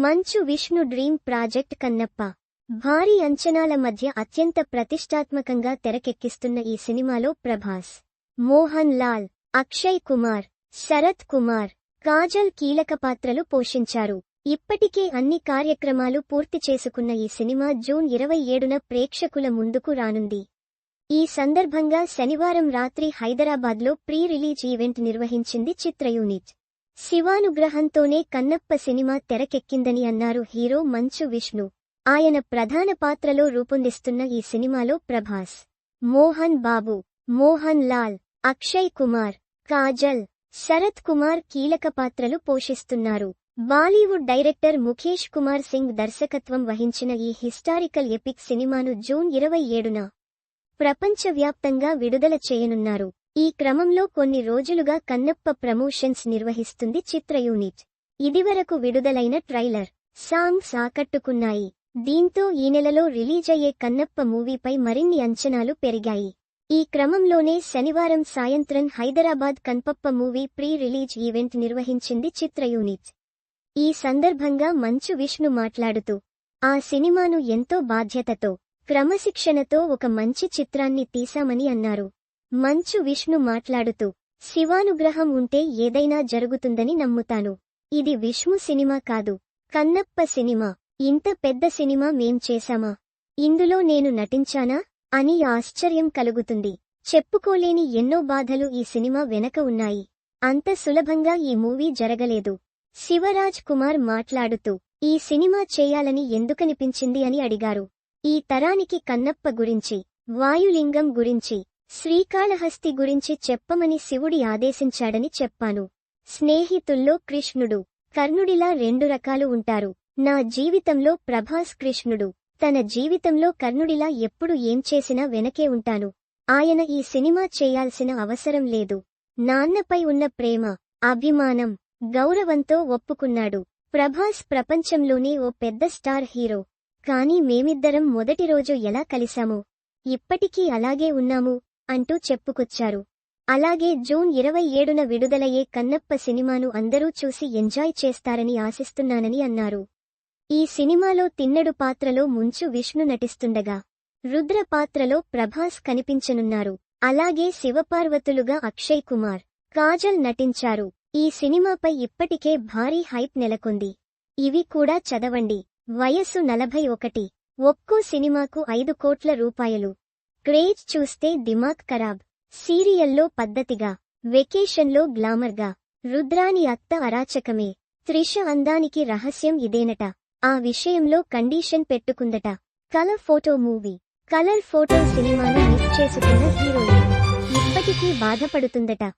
Manchu Vishnu dream project Kannappa. భారీ అంచనాల మధ్య అత్యంత ప్రతిష్టాత్మకంగా తెరకెక్కిస్తున్న ఈ సినిమాలో ప్రభాస్ మోహన్ లాల్ అక్షయ్ కుమార్ శరత్ కుమార్ కాజల్ కీలక పాత్రలు పోషించారు. ఇప్పటికే అన్ని కార్యక్రమాలు పూర్తి చేసుకున్న ఈ సినిమా జూన్ ఇరవై ఏడున ప్రేక్షకుల ముందుకు రానుంది. ఈ సందర్భంగా శనివారం రాత్రి హైదరాబాద్లో ప్రీ రిలీజ్ ఈవెంట్ నిర్వహించింది చిత్ర యూనిట్. శివానుగ్రహంతోనే కన్నప్ప సినిమా తెరకెక్కిందని అన్నారు హీరో మంచు విష్ణు. ఆయన ప్రధాన పాత్రలో రూపొందిస్తున్న ఈ సినిమాలో ప్రభాస్ మోహన్ బాబు మోహన్ లాల్ అక్షయ్ కుమార్ కాజల్ శరత్ కుమార్ కీలక పాత్రలు పోషిస్తున్నారు. బాలీవుడ్ డైరెక్టర్ ముఖేష్ కుమార్ సింగ్ దర్శకత్వం వహించిన ఈ హిస్టారికల్ ఎపిక్ సినిమాను జూన్ ఇరవై ఏడున ప్రపంచవ్యాప్తంగా విడుదల చేయనున్నారు. ఈ క్రమంలో కొన్ని రోజులుగా కన్నప్ప ప్రమోషన్స్ నిర్వహిస్తుంది చిత్ర యూనిట్. ఇదివరకు విడుదలైన ట్రైలర్ సాంగ్స్ ఆకట్టుకున్నాయి. దీంతో ఈ నెలలో రిలీజ్ అయ్యే కన్నప్ప మూవీపై మరిన్ని అంచనాలు పెరిగాయి. ఈ క్రమంలోనే శనివారం సాయంత్రం Hyderabad Kannappa movie pre release event నిర్వహించింది చిత్ర యూనిట్. ఈ సందర్భంగా మంచు విష్ణు మాట్లాడుతూ ఆ సినిమాను ఎంతో బాధ్యతతో క్రమశిక్షణతో ఒక మంచి చిత్రాన్ని తీశామని అన్నారు. మంచు విష్ణు మాట్లాడుతూ శివానుగ్రహం ఉంటే ఏదైనా జరుగుతుందని నమ్ముతాను. ఇది విష్ణు సినిమా కాదు. కన్నప్ప సినిమా. ఇంత పెద్ద సినిమా మేం చేశామా? ఇందులో నేను నటించానా? అని ఆశ్చర్యం కలుగుతుంది. చెప్పుకోలేని ఎన్నో బాధలు ఈ సినిమా వెనక ఉన్నాయి. అంత సులభంగా ఈ మూవీ జరగలేదు. శివరాజ్ కుమార్ మాట్లాడుతూ ఈ సినిమా చేయాలని ఎందుకనిపించింది? అని అడిగారు. ఈ తరానికి కన్నప్ప గురించి వాయులింగం గురించి శ్రీకాళహస్తి గురించి చెప్పమని శివుడి ఆదేశించాడని చెప్పాను. స్నేహితుల్లో కృష్ణుడు. కర్ణుడిలా రెండు రకాలు ఉంటారు. నా జీవితంలో ప్రభాస్ కృష్ణుడు. తన జీవితంలో కర్ణుడిలా ఎప్పుడు ఏం చేసినా వెనకే ఉంటాను. ఆయన ఈ సినిమా చేయాల్సిన అవసరం లేదు. నాన్నపై ఉన్న ప్రేమ అభిమానం గౌరవంతో ఒప్పుకున్నాడు. ప్రభాస్ ప్రపంచంలోనే ఓ పెద్ద స్టార్ హీరో. కానీ మేమిద్దరం మొదటి రోజు ఎలా కలిశామో? ఇప్పటికీ అలాగే ఉన్నాము. అంటూ చెప్పుకొచ్చారు. అలాగే జూన్ ఇరవై ఏడున విడుదలయ్యే కన్నప్ప సినిమాను అందరూ చూసి ఎంజాయ్ చేస్తారని ఆశిస్తున్నానని అన్నారు. ఈ సినిమాలో తిన్నడు పాత్రలో ముంచు విష్ణు నటిస్తుండగా రుద్ర పాత్రలో ప్రభాస్ కనిపించనున్నారు. అలాగే శివపార్వతులుగా అక్షయ్ కుమార్ కాజల్ నటించారు. ఈ సినిమాపై ఇప్పటికే భారీ హైప్ నెలకొంది. ఇవి కూడా చదవండి. వయస్సు నలభై ఒకటి. ఒక్కో సినిమాకు ఐదు కోట్ల రూపాయలు. క్రేజ్ చూస్తే దిమాగ్ ఖరాబ్. సీరియల్లో పద్ధతిగా వెకేషన్లో గ్లామర్గా. రుద్రాని అత్త అరాచకమే. త్రిష అందానికి రహస్యం ఇదేనట. ఆ విషయంలో condition పెట్టుకుందట. Colour photo movie. Colour photo సినిమాను మిస్ చేసుకున్న హీరోయిన్. ఇప్పటికీ బాధపడుతుందట.